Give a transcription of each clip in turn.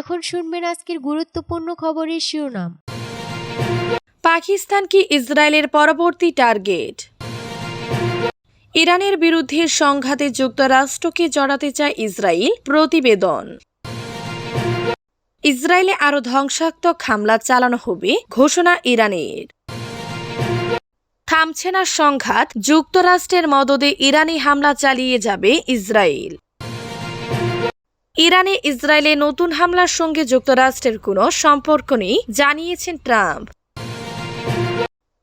এখন শুনবেন আজকের গুরুত্বপূর্ণ খবরের শিরোনাম। পাকিস্তান কি ইসরায়েলের পরবর্তী টার্গেট? ইরানের বিরুদ্ধে সংঘাতে যুক্তরাষ্ট্রকে জড়াতে চায় ইসরায়েল প্রতিবেদন। ইসরায়েলে আরও ধ্বংসাত্মক হামলা চালানো হবে, ঘোষণা ইরানের। থামছে না সংঘাত, যুক্তরাষ্ট্রের মদদে ইরানি হামলা চালিয়ে যাবে ইসরায়েল। ইরানে ইসরায়েলে নতুন হামলার সঙ্গে যুক্তরাষ্ট্রের কোনো সম্পর্ক নেই, জানিয়েছেন ট্রাম্প।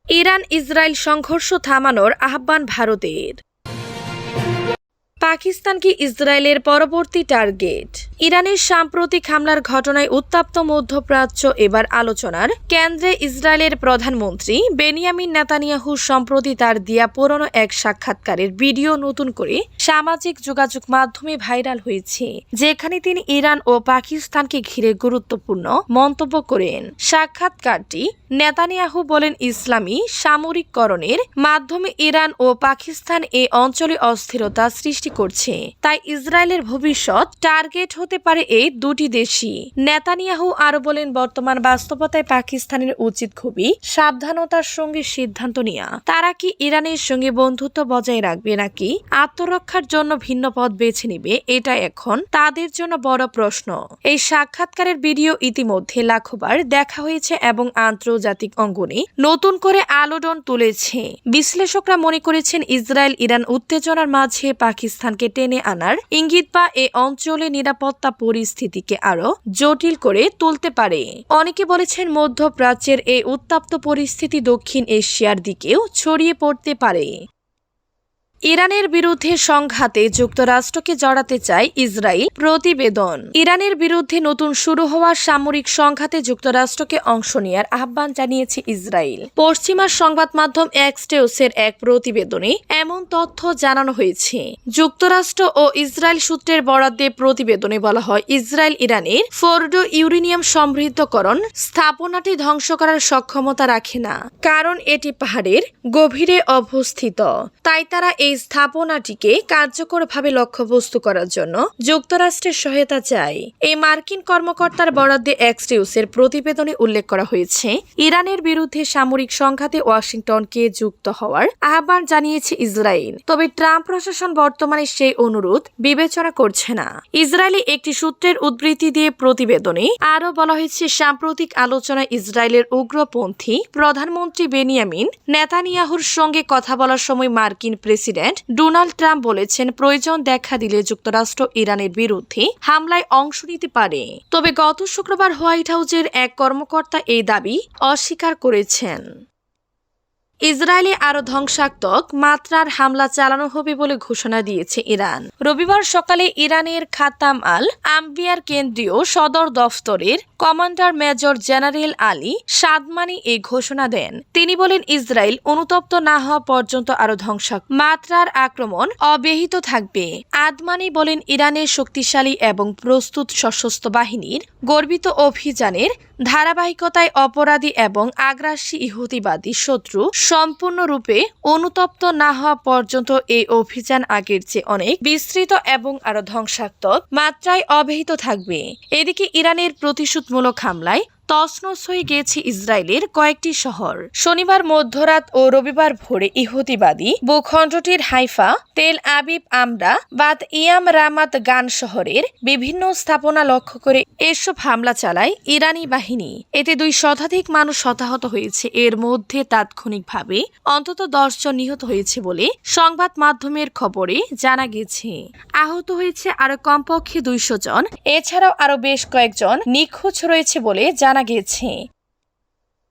ইরান ইসরায়েল সংঘর্ষ থামানোর আহ্বান ভারতের। পাকিস্তান কি ইসরায়েলের পরবর্তী টার্গেট? ইরানের সাম্প্রতিক হামলার ঘটনায় উত্তাপ্ত মধ্যপ্রাচ্য এবার আলোচনার কেন্দ্রে ইসরায়েলের প্রধানমন্ত্রী বেনিয়ামিন নেতানিয়াহু সম্প্রতি তার দিয়া পুরনো এক সাক্ষাৎকারের ভিডিও নতুন করে সামাজিক যোগাযোগ মাধ্যমে ভাইরাল হয়েছে, যেখানে তিনি ইরান ও পাকিস্তানকে ঘিরে গুরুত্বপূর্ণ মন্তব্য করেন। সাক্ষাৎকারটি নেতানিয়াহু বলেন ইসলামী সামরিককরণের মাধ্যমে ইরান ও পাকিস্তান এ অঞ্চলে অস্থিরতা সৃষ্টি করছে। তাই ইসরায়েলের ভবিষ্যৎ টার্গেট হতে পারে এই দুটি দেশই। নেতানিয়াহু আরও বলেন, বর্তমান বাস্তবতায় পাকিস্তানের উচিত খুবই সাবধানতার সঙ্গে সিদ্ধান্ত নেওয়া তারা কি ইরানের সঙ্গে বন্ধুত্ব বজায় রাখবে নাকি আত্মরক্ষার জন্য ভিন্ন পথ বেছে নেবে, এটা এখন তাদের জন্য বড় প্রশ্ন। এই সাক্ষাৎকারের ভিডিও ইতিমধ্যে লাখবার দেখা হয়েছে এবং আন্তর্জাতিক অঙ্গনে নতুন করে আলোড়ন তুলেছে। বিশ্লেষকরা মনে করেছেন ইসরায়েল ইরান উত্তেজনার মাঝে পাকিস্তানকে টেনে আনার ইঙ্গিত বা এ অঞ্চলে নিরাপত্তা পরিস্থিতিকে আরও জটিল করে তুলতে পারে। অনেকে বলেছেন মধ্যপ্রাচ্যের এই উত্তাপ্ত পরিস্থিতি দক্ষিণ এশিয়ার দিকেও ছড়িয়ে পড়তে পারে। ইরানের বিরুদ্ধে সংঘাতে যুক্তরাষ্ট্রকে জড়াতে চায় ইসরায়েল প্রতিবেদন। ইরানের বিরুদ্ধে নতুন শুরু হওয়া সামরিক সংঘাতে যুক্তরাষ্ট্রকে অংশ নেয়ার আহ্বান জানিয়েছে ইসরায়েল। পশ্চিমা সংবাদ মাধ্যম এক্সটেউসের এক প্রতিবেদনে এমন তথ্য জানানো হয়েছে। যুক্তরাষ্ট্র ও ইসরায়েল সূত্রের বরাদ্দে প্রতিবেদনে বলা হয়, ইসরায়েল ইরানের ফোর্ডো ইউরেনিয়াম সমৃদ্ধকরণ স্থাপনাটি ধ্বংস করার সক্ষমতা রাখে না, কারণ এটি পাহাড়ের গভীরে অবস্থিত। তাই তারা এই স্থাপনাটিকে কার্যকরভাবে লক্ষ্যবস্তু করার জন্য যুক্তরাষ্ট্রের সহায়তা চায় এই মার্কিন কর্মকর্তার বরাদ্দে এক্সটিউসের প্রতিবেদনে উল্লেখ করা হয়েছে, ইরানের বিরুদ্ধে সামরিক সংঘাতে ওয়াশিংটনকে যুক্ত হওয়ার আহ্বান জানিয়েছে ইসরায়েল। তবে ট্রাম্প প্রশাসন বর্তমানে সেই অনুরোধ বিবেচনা করছে না। ইসরায়েলি একটি সূত্রের উদ্ধৃতি দিয়ে প্রতিবেদনে আরও বলা হয়েছে, সাম্প্রতিক আলোচনায় ইসরায়েলের উগ্রপন্থী প্রধানমন্ত্রী বেনিয়ামিন নেতানিয়াহুর সঙ্গে কথা বলার সময় মার্কিন প্রেসিডেন্ট ডোনাল্ড ট্রাম্প বলেছেন প্রয়োজন দেখা দিলে যুক্তরাষ্ট্র ইরানের বিরুদ্ধে হামলায় অংশ নিতে পারে। তবে গত শুক্রবার হোয়াইট হাউসের এক কর্মকর্তা এই দাবি অস্বীকার করেছেন। ইসরায়েলে আরও ধ্বংসাত্মক মাত্রার হামলা চালানো হবে বলে ঘোষণা দিয়েছে ইরান। রবিবার সকালে ইরানের খাতাম আল আম্বিয়ার কেন্দ্রীয় সদর দফতরের commander major general Ali Shadmani এই ঘোষণা দেন। তিনি বলেন, ইসরায়েল অনুতপ্ত না হওয়া পর্যন্ত আরও ধ্বংসাক মাত্রার আক্রমণ অব্যাহত থাকবে। আদমানি বলেন, ইরানের শক্তিশালী এবং প্রস্তুত সশস্ত্র বাহিনীর গর্বিত অভিযানের ধারাবাহিকতায় অপরাধী এবং আগ্রাসী ইহুদিবাদী শত্রু সম্পূর্ণরূপে অনুতপ্ত না হওয়া পর্যন্ত এই অভিযান আগের চেয়ে অনেক বিস্তৃত এবং আরও ধ্বংসাত্মক মাত্রায় অবহিত থাকবে। এদিকে ইরানের প্রতিশোধমূলক হামলায় তছনছ হয়ে গিয়েছে ইসরায়েলের কয়েকটি শহর। শনিবার মধ্যরাত ও রবিবার ভোরে ইহুদিবাদী ভূখণ্ডটির হাইফা, তেল আবিব, আমরা বাদ ইয়াম রামাত গান শহরের বিভিন্ন স্থাপনা লক্ষ্য করে এসব হামলা চালায় ইরানি বাহিনী। এতে দুই শতাধিক মানুষ হতাহত হয়েছে। এর মধ্যে তাৎক্ষণিকভাবে অন্তত দশজন নিহত হয়েছে বলে সংবাদ মাধ্যমের খবরে জানা গেছে। আহত হয়েছে আরও কমপক্ষে দুইশো জন। এছাড়াও আরও বেশ কয়েকজন নিখোঁজ রয়েছে বলে জানা গেছে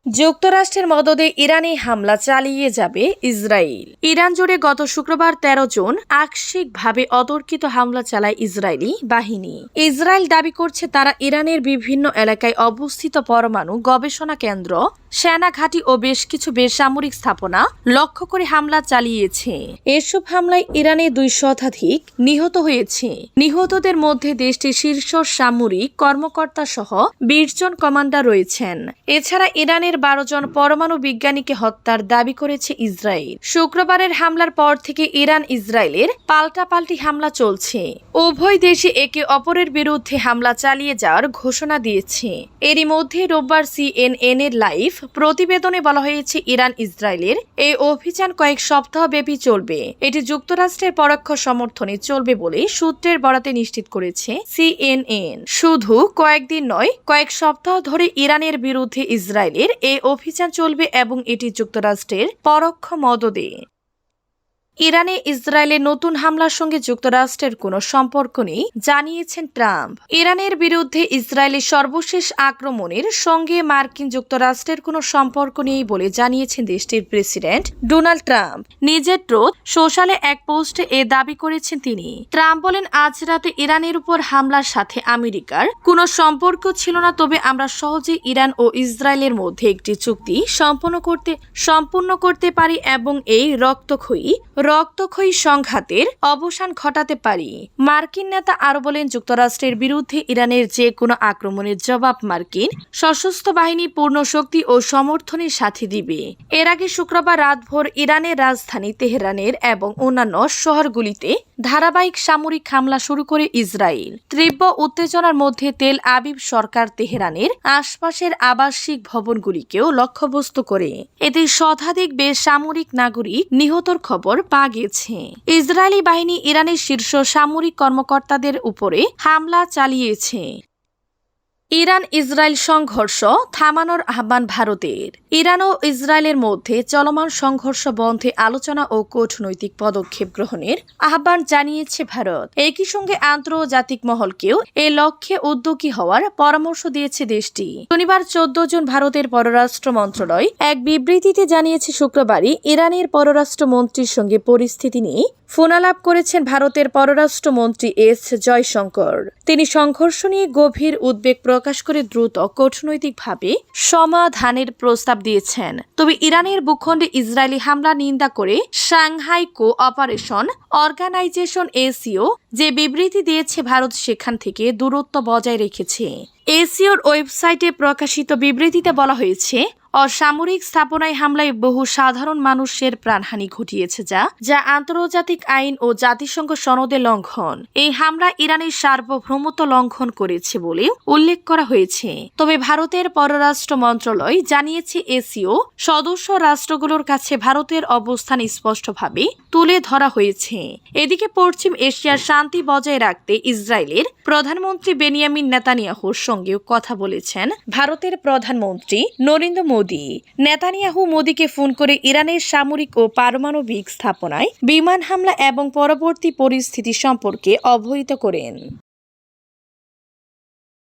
যুক্তরাষ্ট্রের মদদে ইরানি হামলা চালিয়ে যাবে ইসরায়েল। ইরান জুড়ে গত শুক্রবার তেরো জুন আকস্মিকভাবে অতর্কিত হামলা চালায় ইসরায়েলি বাহিনী। ইসরায়েল দাবি করছে তারা ইরানের বিভিন্ন এলাকায় অবস্থিত পরমাণু গবেষণা কেন্দ্র, সেনা ঘাঁটি ও বেশ কিছু বেসামরিক স্থাপনা লক্ষ্য করে হামলা চালিয়েছে। এসব হামলায় ইরানে দুই শতাধিক নিহত হয়েছে। নিহতদের মধ্যে দেশটির শীর্ষ সামরিক কর্মকর্তা সহ বিশ জন কমান্ডার রয়েছেন। এছাড়া ইরানের বারো জন পরমাণু বিজ্ঞানীকে হত্যার দাবি করেছে ইসরায়েল। শুক্রবারের হামলার পর থেকে ইরান ইসরায়েলের পাল্টাপাল্টি হামলা চলছে। উভয় দেশে একে অপরের বিরুদ্ধে হামলা চালিয়ে যাওয়ার ঘোষণা দিয়েছে। এরই মধ্যে রোববার সিএনএন এর লাইভ প্রতিবেদনে বলা হয়েছে ইরান ইসরায়েলের এই অভিযান কয়েক সপ্তাহ ব্যাপী চলবে। এটি যুক্তরাষ্ট্রের পরোক্ষ সমর্থনে চলবে বলে সূত্রের বরাতে নিশ্চিত করেছে সিএনএন। শুধু কয়েকদিন নয়, কয়েক সপ্তাহ ধরে ইরানের বিরুদ্ধে ইসরায়েলের এই অভিযান চলবে এবং এটি যুক্তরাষ্ট্রের পরোক্ষ মদদে। ইরানে ইসরায়েলের নতুন হামলার সঙ্গে যুক্তরাষ্ট্রের কোনো সম্পর্ক নেই, জানিয়েছেন ট্রাম্প। ইরানের বিরুদ্ধে ইসরায়েলের সর্বশেষ আক্রমণের সঙ্গে মার্কিন যুক্তরাষ্ট্রের কোনো সম্পর্ক নেই বলে জানিয়েছেন দেশটির প্রেসিডেন্ট ডোনাল্ড ট্রাম্প। নিজের ট্রোথ, সোশ্যালে এক পোস্টে এ দাবি করেছেন তিনি। ট্রাম্প বলেন, আজ রাতে ইরানের উপর হামলার সাথে আমেরিকার কোনো সম্পর্ক ছিল না, তবে আমরা সহজে ইরান ও ইসরায়েলের মধ্যে একটি চুক্তি সম্পন্ন করতে, সম্পূর্ণ করতে পারি এবং এই রক্তক্ষয়ী রক্তক্ষয়ী সংঘাতের অবসান ঘটাতে পারি। মার্কিন নেতা আরও বলেন, যুক্তরাষ্ট্রের বিরুদ্ধে ইরানের যে কোনো আক্রমণের জবাব মার্কিন সশস্ত্র বাহিনী পূর্ণ শক্তি ও সমর্থনের সাথে দিবে। এর আগে শুক্রবার রাতভর ইরানের রাজধানী তেহরানের এবং অন্যান্য শহরগুলিতে ধারাবাহিক সামরিক হামলা শুরু করে ইসরায়েল। তীব্র উত্তেজনার মধ্যে তেল আবিব সরকার তেহরানের আশপাশের আবাসিক ভবনগুলিকেও লক্ষ্যবস্তু করে। এতে শতাধিক বেসামরিক নাগরিক নিহতর খবর পাওয়া গেছে। ইসরায়েলি বাহিনী ইরানের শীর্ষ সামরিক কর্মকর্তাদের উপরে হামলা চালিয়েছে। ইরান ইসরায়েল সংঘর্ষ থামানোর আহ্বান ভারতের। ইরান ও ইসরায়েলের মধ্যে চলমান সংঘর্ষ বন্ধে আলোচনা ও কূটনৈতিক পদক্ষেপ গ্রহণের আহ্বান জানিয়েছে ভারত। একই সঙ্গে আন্তর্জাতিক মহলকেও এ লক্ষ্যে উদ্যোগী হওয়ার পরামর্শ দিয়েছে দেশটি। শনিবার চোদ্দ জন ভারতের পররাষ্ট্র মন্ত্রণালয় এক বিবৃতিতে জানিয়েছে, শুক্রবারই ইরানের পররাষ্ট্রমন্ত্রীর সঙ্গে পরিস্থিতি নিয়ে ফোনালাপ করেছেন ভারতের পররাষ্ট্রমন্ত্রী এস জয়শঙ্কর। তিনি সংঘর্ষ নিয়ে গভীর উদ্বেগ প্রকাশ করে দ্রুত, কূটনৈতিকভাবে সমাধানের প্রস্তাব দিয়েছেন। তবে ইরানের ভূখণ্ডে ইসরায়েলি হামলা নিন্দা করে Shanghai co operation organisation SCO যে বিবৃতি দিয়েছে ভারত সেখান থেকে দূরত্ব বজায় রেখেছে। এসিওর ওয়েবসাইটে প্রকাশিত বিবৃতিতে বলা হয়েছে, অসামরিক স্থাপনায় হামলায় বহু সাধারণ মানুষের প্রাণহানি ঘটিয়েছে যা যা আন্তর্জাতিক আইন ও জাতিসংঘ সনদে লঙ্ঘন। এই হামলা ইরানের সার্বভৌমত্ব লঙ্ঘন করেছে বলে উল্লেখ করা হয়েছে। তবে ভারতের পররাষ্ট্র মন্ত্রণালয় জানিয়েছে, এসিও সদস্য রাষ্ট্রগুলোর কাছে ভারতের অবস্থান স্পষ্টভাবে তুলে ধরা হয়েছে। এদিকে পশ্চিম এশিয়ার শান্তি বজায় রাখতে ইসরায়েলের প্রধানমন্ত্রী বেনিয়ামিন নেতানিয়াহুর সঙ্গেও কথা বলেছেন ভারতের প্রধানমন্ত্রী নরেন্দ্র মোদী। নেতানিয়াহু মোদীকে ফোন করে ইরানের সামরিক ও পারমাণবিক স্থাপনায় বিমান হামলা এবং পরবর্তী পরিস্থিতি সম্পর্কে অবহিত করেন।